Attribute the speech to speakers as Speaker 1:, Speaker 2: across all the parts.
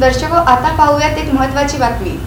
Speaker 1: दर्शक आता पाहूयात एक महत्वाची बातमी.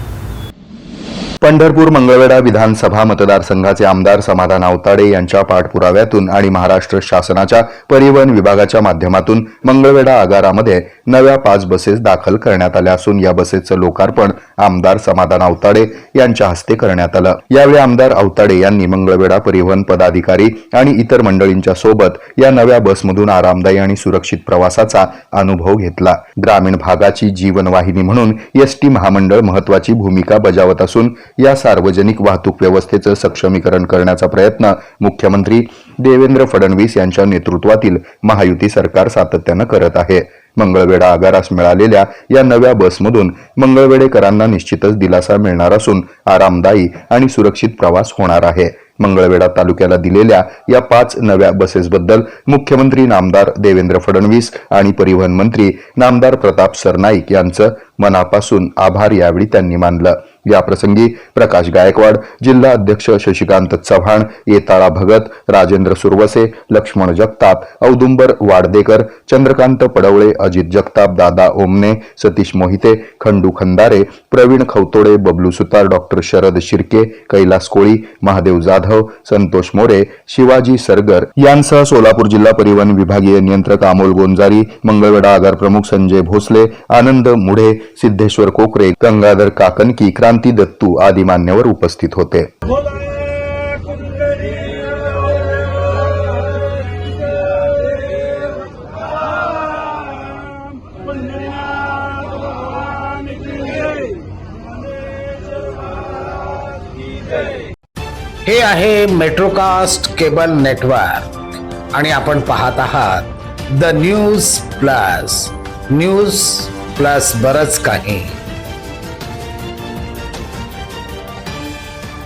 Speaker 2: पंढरपूर मंगळवेढा विधानसभा मतदारसंघाचे आमदार समाधान आवताडे यांच्या पाठपुराव्यातून आणि महाराष्ट्र शासनाच्या परिवहन विभागाच्या माध्यमातून मंगळवेढा आगारामध्ये नव्या पाच बसेस दाखल करण्यात आल्या असून या बसेसचं लोकार्पण आमदार समाधान अवताडे यांच्या हस्ते करण्यात आलं. यावेळी आमदार अवताडे यांनी मंगळवेढा परिवहन पदाधिकारी आणि इतर मंडळींच्या सोबत या नव्या बसमधून आरामदायी आणि सुरक्षित प्रवासाचा अनुभव घेतला. ग्रामीण भागाची जीवनवाहिनी म्हणून एसटी महामंडळ महत्वाची भूमिका बजावत असून या सार्वजनिक वाहतूक व्यवस्थेचं सक्षमीकरण करण्याचा प्रयत्न मुख्यमंत्री देवेंद्र फडणवीस यांच्या नेतृत्वातील महायुती सरकार सातत्यानं करत आहे. मंगळवेढा आगारास मिळालेल्या या नव्या बसमधून मंगळवेडेकरांना निश्चितच दिलासा मिळणार असून आरामदायी आणि सुरक्षित प्रवास होणार आहे. मंगळवेढा तालुक्याला दिलेल्या या पाच नव्या बसेसबद्दल मुख्यमंत्री नामदार देवेंद्र फडणवीस आणि परिवहन मंत्री नामदार प्रताप सरनाईक यांचं मनापासून आभार यावेळी त्यांनी मानलं. याप्रसंगी प्रकाश गायकवाड जिल्हा अध्यक्ष शशिकांत चव्हाण येताळा भगत राजेंद्र सुरवसे लक्ष्मण जगताप औदुंबर वाडदेकर चंद्रकांत पडवळे अजित जगताप दादा ओमने सतीश मोहिते खंडू खंदारे प्रवीण खवतोडे बबलू सुतार डॉक्टर शरद शिर्के कैलास कोळी महादेव जाधव संतोष मोरे शिवाजी सरगर यांसह सोलापूर जिल्हा परिवहन विभागीय नियंत्रक अमोल गोंजारी मंगळवेढा आगार प्रमुख संजय भोसले आनंद मुढे सिद्धेश्वर कोकरे गंगाधर काकनकी क्रांती दत्तू आदी मान्यवर उपस्थित होते.
Speaker 3: हे आहे मेट्रोकास्ट केबल नेटवर्क आणि आपण पाहत आहात the news plus news plus बरंच काही.